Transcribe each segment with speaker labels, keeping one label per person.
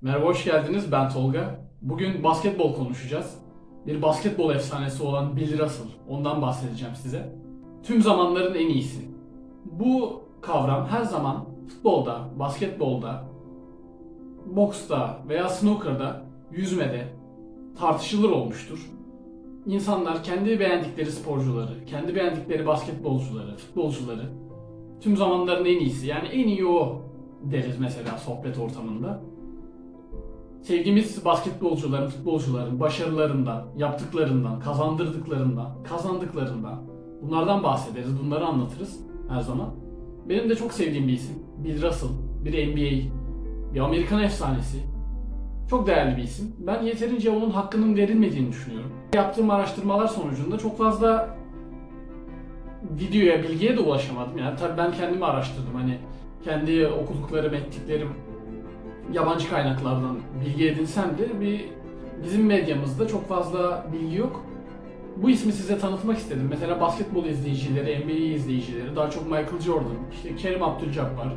Speaker 1: Merhaba, hoş geldiniz. Ben Tolga. Bugün basketbol konuşacağız. Bir basketbol efsanesi olan Bill Russell. Ondan bahsedeceğim size. Tüm zamanların en iyisi. Bu kavram her zaman futbolda, basketbolda, boksta veya snooker'da, yüzmede tartışılır olmuştur. İnsanlar kendi beğendikleri sporcuları, kendi beğendikleri basketbolcuları, futbolcuları tüm zamanların en iyisi yani en iyi o deriz mesela sohbet ortamında sevdiğimiz basketbolcuların, futbolcuların başarılarından, yaptıklarından, kazandırdıklarından, kazandıklarından bunlardan bahsederiz, bunları anlatırız her zaman. Benim de çok sevdiğim bir isim. Bill Russell, bir NBA, bir Amerikan efsanesi. Çok değerli bir isim. Ben yeterince onun hakkının verilmediğini düşünüyorum. Yaptığım araştırmalar sonucunda çok fazla videoya, bilgiye de ulaşamadım. Yani tabii ben kendimi araştırdım. Hani kendi okuduklarım, ettiklerim yabancı kaynaklardan bilgi edinsem de bir bizim medyamızda çok fazla bilgi yok. Bu ismi size tanıtmak istedim. Mesela basketbol izleyicileri, NBA izleyicileri, daha çok Michael Jordan, işte Kerim Abdul-Jabbar,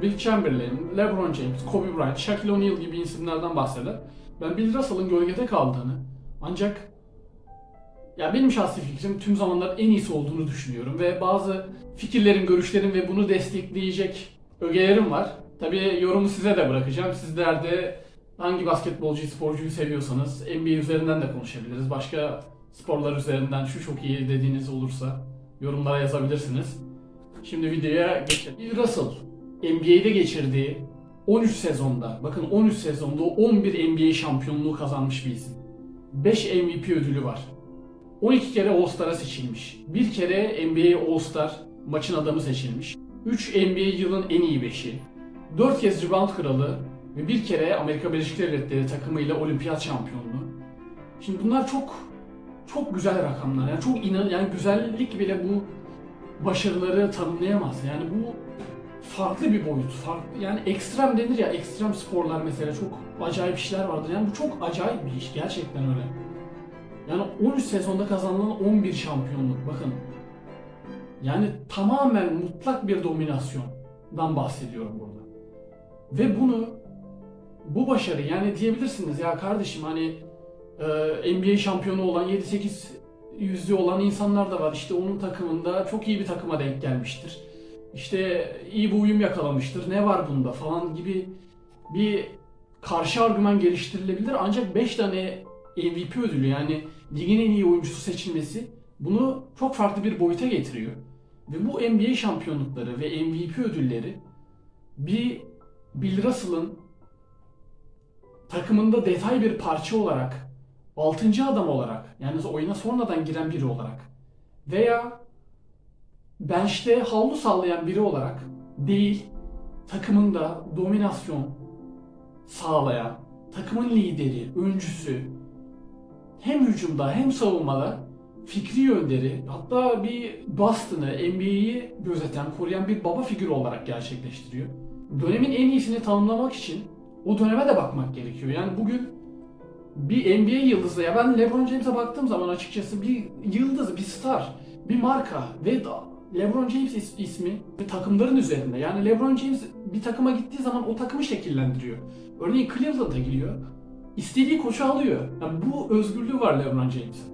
Speaker 1: Will Chamberlain, LeBron James, Kobe Bryant, Shaquille O'Neal gibi isimlerden bahseder. Ben Bill Russell'ın gölgede kaldığını ancak ya benim şahsi fikrim tüm zamanların en iyisi olduğunu düşünüyorum ve bazı fikirlerin, görüşlerin ve bunu destekleyecek ögelerim var. Tabii yorumu size de bırakacağım. Sizler de hangi basketbolcuyu, sporcuyu seviyorsanız NBA üzerinden de konuşabiliriz. Başka sporlar üzerinden şu çok iyi dediğiniz olursa yorumlara yazabilirsiniz. Şimdi videoya geçelim. Bill Russell NBA'de geçirdiği 13 sezonda, bakın 13 sezonda 11 NBA şampiyonluğu kazanmış bir isim. 5 MVP ödülü var. 12 kere All-Star'a seçilmiş. Bir kere NBA All-Star maçın adamı seçilmiş. 3 NBA yılın en iyi 5'i. 4 kez rebound kralı ve bir kere Amerika Birleşik Devletleri takımıyla olimpiyat şampiyonluğu. Şimdi bunlar çok çok güzel rakamlar. Yani çok inan yani güzellik bile bu başarıları tanımlayamaz. Yani bu farklı bir boyut. Farklı yani ekstrem denir ya ekstrem sporlar mesela çok acayip işler vardır. Yani bu çok acayip bir iş gerçekten öyle. Yani 13 sezonda kazanılan 11 şampiyonluk bakın. Yani tamamen mutlak bir dominasyondan bahsediyorum burada. Ve bunu bu başarı yani diyebilirsiniz ya kardeşim hani e, NBA şampiyonu olan 7-8 yüzlü olan insanlar da var. İşte onun takımında çok iyi bir takıma denk gelmiştir. İşte iyi bir uyum yakalamıştır. Ne var bunda falan gibi bir karşı argüman geliştirilebilir. Ancak 5 tane MVP ödülü yani ligin en iyi oyuncusu seçilmesi bunu çok farklı bir boyuta getiriyor. Ve bu NBA şampiyonlukları ve MVP ödülleri bir Bill Russell'ın takımında detay bir parça olarak, 6. adam olarak, yani oyuna sonradan giren biri olarak veya bench'te havlu sallayan biri olarak değil, takımında dominasyon sağlayan, takımın lideri, öncüsü, hem hücumda hem savunmada fikri önderi, hatta bir Boston'ı, NBA'yi gözeten, koruyan bir baba figürü olarak gerçekleştiriyor. Dönemin en iyisini tanımlamak için o döneme de bakmak gerekiyor. Yani bugün bir NBA yıldızı ya ben LeBron James'e baktığım zaman açıkçası bir yıldız, bir star, bir marka ve LeBron James is- ismi takımların üzerinde. Yani LeBron James bir takıma gittiği zaman o takımı şekillendiriyor. Örneğin Cleveland'a gidiyor. İstediği koçu alıyor. Yani bu özgürlüğü var LeBron James'in.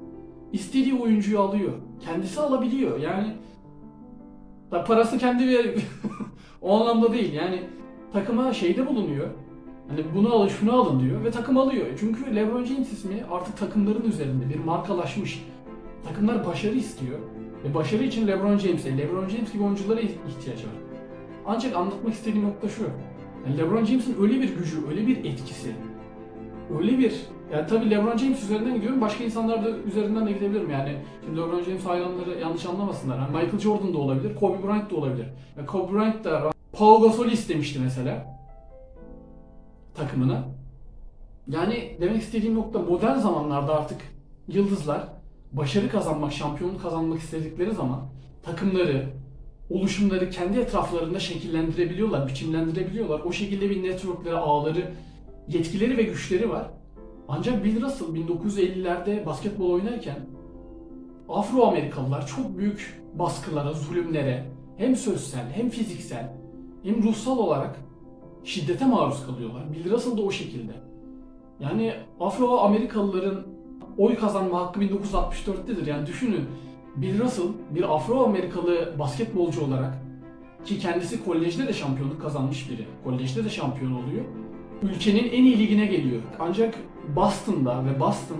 Speaker 1: İstediği oyuncuyu alıyor. Kendisi alabiliyor. Yani parası kendi ver o anlamda değil. Yani takıma şeyde bulunuyor. Hani bunu alın şunu alın diyor ve takım alıyor. Çünkü LeBron James ismi artık takımların üzerinde bir markalaşmış. Takımlar başarı istiyor. Ve başarı için LeBron James'e, LeBron James gibi oyunculara ihtiyaç var. Ancak anlatmak istediğim nokta şu. Yani LeBron James'in öyle bir gücü, öyle bir etkisi, öyle bir yani tabii LeBron James üzerinden gidiyorum. Başka insanlar da üzerinden de gidebilirim. Yani şimdi LeBron James hayranları yanlış anlamasınlar. Yani Michael Jordan da olabilir, Kobe Bryant da olabilir. Yani Kobe Bryant da Paul Gasol'u istemişti mesela takımına. Yani demek istediğim nokta modern zamanlarda artık yıldızlar başarı kazanmak, şampiyonluk kazanmak istedikleri zaman takımları, oluşumları kendi etraflarında şekillendirebiliyorlar, biçimlendirebiliyorlar. O şekilde bir networkleri, ağları, yetkileri ve güçleri var. Ancak Bill Russell 1950'lerde basketbol oynarken Afro-Amerikalılar çok büyük baskılara, zulümlere hem sözsel hem fiziksel hem ruhsal olarak şiddete maruz kalıyorlar. Bill Russell da o şekilde. Yani Afro-Amerikalıların oy kazanma hakkı 1964'tedir. Yani düşünün Bill Russell bir Afro-Amerikalı basketbolcu olarak ki kendisi kolejde de şampiyonluk kazanmış biri. Kolejde de şampiyon oluyor. Ülkenin en iyi ligine geliyor. Ancak Boston'da ve Boston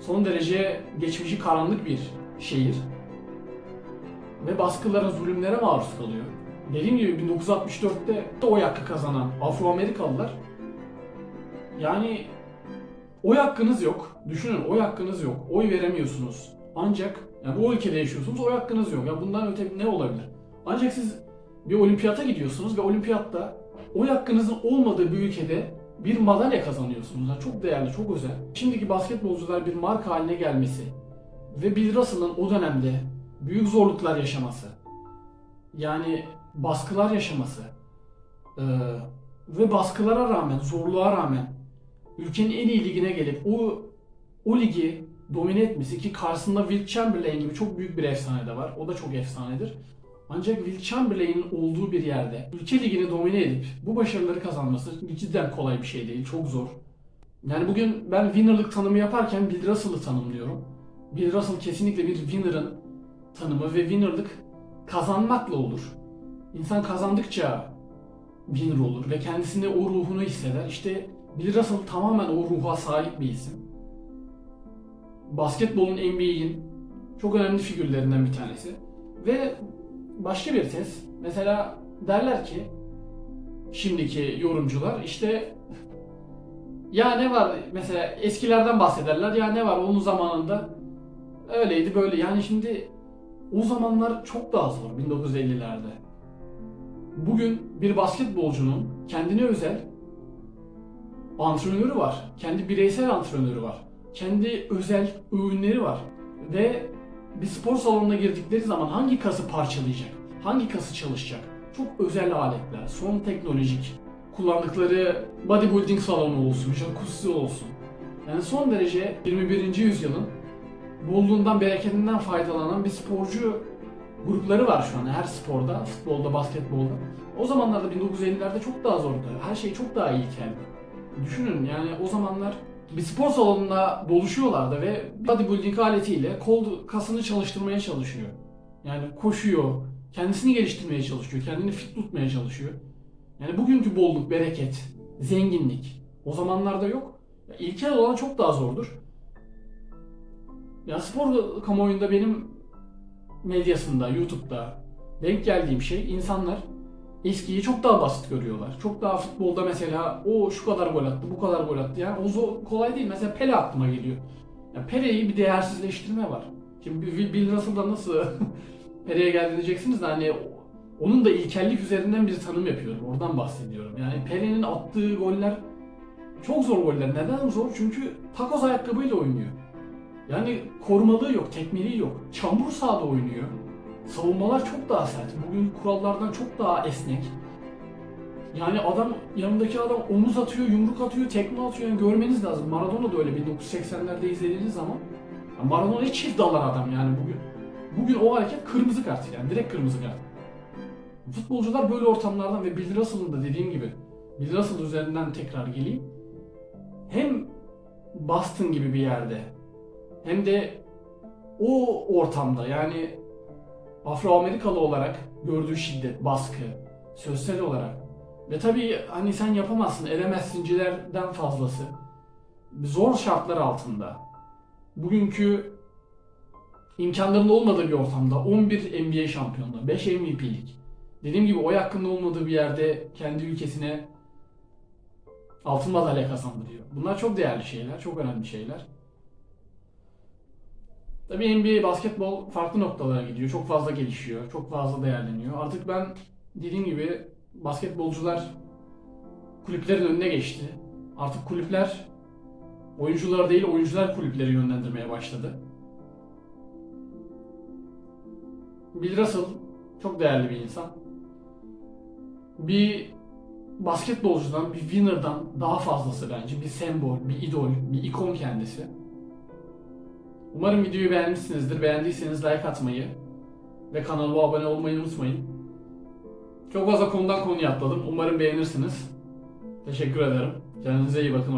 Speaker 1: son derece geçmişi karanlık bir şehir. Ve baskılara, zulümlere maruz kalıyor. Dediğim gibi 1964'te de oy hakkı kazanan Afro-Amerikalılar yani oy hakkınız yok. Düşünün oy hakkınız yok. Oy veremiyorsunuz. Ancak yani bu ülkede yaşıyorsunuz oy hakkınız yok. Ya bundan öte ne olabilir? Ancak siz bir olimpiyata gidiyorsunuz ve olimpiyatta oy hakkınızın olmadığı bir ülkede bir madalya kazanıyorsunuz. Yani çok değerli, çok özel. Şimdiki basketbolcular bir marka haline gelmesi ve Bill Russell'ın o dönemde büyük zorluklar yaşaması, yani baskılar yaşaması eee, ve baskılara rağmen, zorluğa rağmen ülkenin en iyi ligine gelip o o ligi domine etmesi ki karşısında Will Chamberlain gibi çok büyük bir efsane de var. O da çok efsanedir. Ancak Will Chamberlain'in olduğu bir yerde ülke ligini domine edip bu başarıları kazanması cidden kolay bir şey değil. Çok zor. Yani bugün ben winner'lık tanımı yaparken Bill Russell'ı tanımlıyorum. Bill Russell kesinlikle bir winner'ın tanımı ve winner'lık kazanmakla olur. İnsan kazandıkça winner olur ve kendisinde o ruhunu hisseder. İşte Bill Russell tamamen o ruha sahip bir isim. Basketbolun NBA'in çok önemli figürlerinden bir tanesi. Ve başka bir tez. Mesela derler ki şimdiki yorumcular işte ya ne var mesela eskilerden bahsederler ya ne var onun zamanında öyleydi böyle yani şimdi o zamanlar çok daha zor 1950'lerde. Bugün bir basketbolcunun kendine özel antrenörü var. Kendi bireysel antrenörü var. Kendi özel öğünleri var. Ve bir spor salonuna girdikleri zaman hangi kası parçalayacak? Hangi kası çalışacak? Çok özel aletler, son teknolojik. Kullandıkları bodybuilding salonu olsun, jacuzzi olsun. Yani son derece 21. yüzyılın bolluğundan, bereketinden faydalanan bir sporcu grupları var şu an her sporda, futbolda, basketbolda. O zamanlarda 1950'lerde çok daha zordu. Her şey çok daha ilkeldi. Düşünün yani o zamanlar bir spor salonunda doluşuyorlardı ve bodybuilding aletiyle kol kasını çalıştırmaya çalışıyor. Yani koşuyor, kendisini geliştirmeye çalışıyor, kendini fit tutmaya çalışıyor. Yani bugünkü bolluk, bereket, zenginlik o zamanlarda yok. İlkel olan çok daha zordur. Ya spor kamuoyunda benim medyasında, YouTube'da denk geldiğim şey insanlar eskiyi çok daha basit görüyorlar. Çok daha futbolda mesela o şu kadar gol attı, bu kadar gol attı. Yani o zor, kolay değil. Mesela Pele aklıma geliyor. Ya Pele'yi bir değersizleştirme var. Şimdi Bill Russell'da nasıl Pele'ye geldi diyeceksiniz de hani onun da ilkellik üzerinden bir tanım yapıyorum. Oradan bahsediyorum. Yani Pele'nin attığı goller çok zor goller. Neden zor? Çünkü takoz ayakkabıyla oynuyor. Yani korumalığı yok, tekmeliği yok. Çamur sahada oynuyor. Savunmalar çok daha sert. Bugün kurallardan çok daha esnek. Yani adam yanındaki adam omuz atıyor, yumruk atıyor, tekme atıyor. Yani görmeniz lazım. Maradona da öyle 1980'lerde izlediğiniz zaman. Ya Maradona çift dalar adam yani bugün. Bugün o hareket kırmızı kart yani direkt kırmızı kart. Futbolcular böyle ortamlardan ve Bill Russell'ın da dediğim gibi Bill Russell üzerinden tekrar geleyim. Hem Boston gibi bir yerde hem de o ortamda yani Afro-Amerikalı olarak gördüğü şiddet, baskı, sözsel olarak ve tabii hani sen yapamazsın, edemezsincilerden fazlası. Zor şartlar altında. Bugünkü imkanların olmadığı bir ortamda 11 NBA şampiyonluğu, 5 MVP'lik. Dediğim gibi oy hakkında olmadığı bir yerde kendi ülkesine altın madalya kazandırıyor. Bunlar çok değerli şeyler, çok önemli şeyler. Tabii NBA basketbol farklı noktalara gidiyor. Çok fazla gelişiyor. Çok fazla değerleniyor. Artık ben dediğim gibi basketbolcular kulüplerin önüne geçti. Artık kulüpler oyuncular değil oyuncular kulüpleri yönlendirmeye başladı. Bill Russell çok değerli bir insan. Bir basketbolcudan, bir winner'dan daha fazlası bence. Bir sembol, bir idol, bir ikon kendisi. Umarım videoyu beğenmişsinizdir. Beğendiyseniz like atmayı ve kanalıma abone olmayı unutmayın. Çok fazla konudan konuya atladım. Umarım beğenirsiniz. Teşekkür ederim. Kendinize iyi bakın.